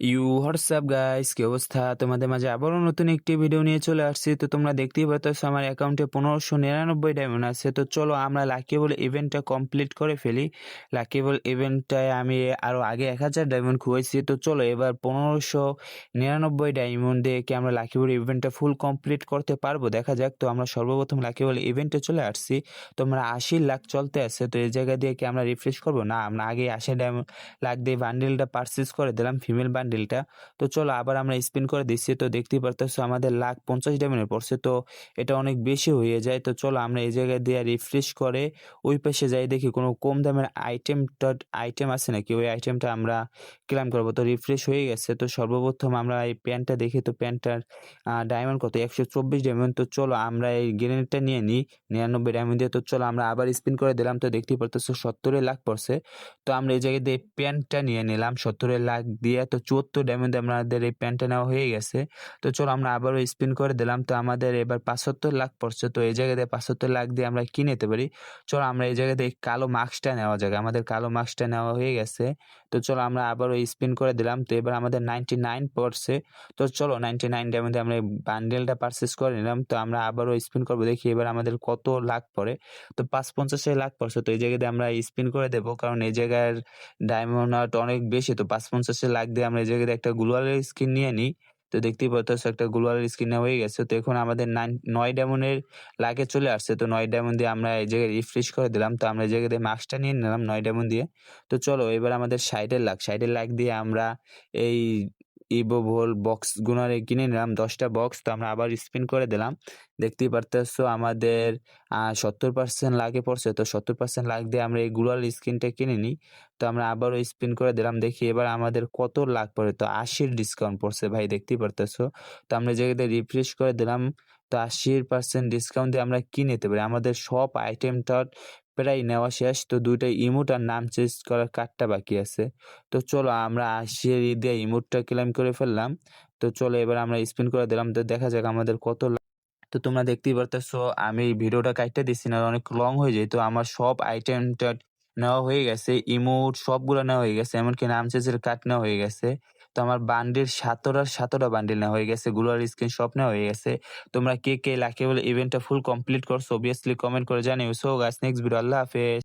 You WhatsApp guys, কি অবস্থা? তোমাদের মাঝে আবারও নতুন একটি ভিডিও নিয়ে চলে আসছি। তো তোমরা দেখতেই পাচ্ছ আমার অ্যাকাউন্টে পনেরোশো নিরানব্বই ডায়মন্ড আছে। তো চলো আমরা লাকি বল ইভেন্টটা কমপ্লিট করে ফেলি। লাকি বল ইভেন্টটায় আমি আরও আগে এক হাজার ডায়মন্ড খুঁজেছি। তো চলো এবার পনেরোশো নিরানব্বই ডায়মন্ড দিয়ে কি আমরা লাকি বল ইভেন্টটা ফুল কমপ্লিট করতে পারব? দেখা যাক। তো আমরা সর্বপ্রথম লাকি বল ইভেন্টে চলে আসছি। তোমরা আশি লাখ চলতে আছে। তো এই জায়গা দিয়ে কি আমরা রিফ্রেশ করব? না, আমরা আগে আশি ডায়মন্ড লাখ দিয়ে বান্ডেলটা পারচেস করে দিলাম। ফিমেল বান্ডেলটা তো চলো আবার আমরা স্পিন করে দিচ্ছি। তো দেখতেই পারতেছো আমাদের লাখ পঞ্চাশ ডায়মন্ডের পড়ছে। তো এটা অনেক বেশি হয়ে যায়। তো চলো আমরা এই জায়গায় দিয়ে রিফ্রেশ করে ওই পাশে যাই দেখি কোনো কম দামের আইটেম আইটেম আছে নাকি? ওই আইটেমটা আমরা ক্লেম করব। তো রিফ্রেশ হয়ে গেছে। তো সর্বপ্রথম আমরা এই প্যান্টটা দেখি। তো প্যান্টটার ডায়মন্ড কত? একশো চব্বিশ ডায়মন্ড তো চলো আমরা এই গ্রেনেডটা নিয়ে নিই নিরানব্বই ডায়মন্ড দিয়ে। তো চলো আমরা আবার স্পিন করে দিলাম। তো দেখতেই পারতেছো সত্তরের লাখ পড়ছে। তো আমরা এই জায়গায় দিয়ে প্যান্টটা নিয়ে নিলাম। সত্তরের লাখ দিয়ে। তো চুয়াত্তর ডায়মন্ডে আমাদের এই প্যান্টটা নেওয়া হয়ে গেছে। তো চলো আমরা আবারও স্পিন করে দিলাম। তো আমাদের এবার পাঁচাত্তর লাখ পড়ছে। তো এই জায়গাতে পাঁচাত্তর লাখ দিয়ে আমরা কি নিতে পারি? চলো আমরা এই জায়গাতে এই কালো মাস্কটা নেওয়া যাক। আমাদের কালো মাস্কটা নেওয়া হয়ে গেছে। তো চলো আমরা আবারও স্পিন করে দিলাম। তো এবার আমাদের নাইনটি নাইন পড়ছে। তো চলো নাইনটি নাইন ডায়মন্ডে আমরা বান্ডেলটা পারচেস করে নিলাম। তো আমরা আবারও স্পিন করব। দেখি এবার আমাদের কত লাখ পড়ে। তো পাঁচ পঞ্চাশে লাখ পড়ছে। তো এই জায়গাতে আমরা স্পিন করে দেবো। কারণ এই জায়গার ডায়মন্ড অনেক বেশি। তো পাঁচ পঞ্চাশে লাখ দিয়ে আমরা জায়গাতে একটা গ্লোয়ালের স্ক্রিন নিয়ে নিই, তো দেখতেই পাচ্ছ একটা গ্লোয়ালের স্ক্রিন নেওয়া হয়ে গেছে। তো এখন আমাদের নাইন, নয় ডায়মন্ডের লাগে চলে আসছে। তো নয় ডায়মন্ড দিয়ে আমরা এই জায়গায় রিফ্রেশ করে দিলাম। তো আমরা এই জায়গাতে মাস্কটা নিয়ে নিলাম নয় ডায়মন্ড দিয়ে। তো চলো এবার আমাদের সাইডের লাগ সাইডের লাগ দিয়ে আমরা এই ইভো ভোল বক্স গুনারে কিনে নিলাম, দশটা বক্স তো আমরা আবার স্পিন করে দিলাম। দেখতেই পারতেছো আমাদের সত্তর পার্সেন্ট লাগে পড়ছে, তো সত্তর পার্সেন্ট লাগ দিয়ে আমরা এই গুলাল স্ক্রিনটা কিনে নিই। তো আমরা আবারও স্পিন করে দিলাম, দেখি এবার আমাদের কত লাখ পড়ে, তো আশির ডিসকাউন্ট পড়ছে ভাই, দেখতেই পারতেছো। তো আমরা জায়গাতে রিফ্রেশ করে দিলাম, তো আশির পার্সেন্ট ডিসকাউন্ট দিয়ে আমরা কি নিতে পারি? আমাদের সব আইটেমটা প্রায় নেওয়া শেষ। তো দুইটা ইমোট আর নাম চেঞ্জ করার কার্ডটা বাকি আছে। তো চলো আমরা আশি দিয়ে ইমোটটা ক্লেম করে ফেললাম। তো চলো এবার আমরা স্পিন করে দিলাম। তো দেখা যাক আমাদের কত তো তোমরা দেখতেই পারতেছো, আমি ভিডিওটা কাটতে দিচ্ছি না, অনেক লং হয়ে যায়। তো আমার সব আইটেমটা নেওয়া হয়ে গেছে, ইমোট সবগুলো নেওয়া হয়ে গেছে, এমনকি নাম চেঞ্জের কার্ড নেওয়া হয়ে গেছে। তো আমার বান্ডিল সাতটার সাতটা বান্ডিল নেওয়া হয়ে গেছে। গুলোর স্ক্রিন সব নেওয়া হয়ে গেছে। তোমরা কে কে লাকে বলে ইভেন্টটা ফুল কমপ্লিট করছ অবভিয়াসলি কমেন্ট করে জানিও। সো গাছ নেক্সট ভিডিও আল্লাহ হাফেজ।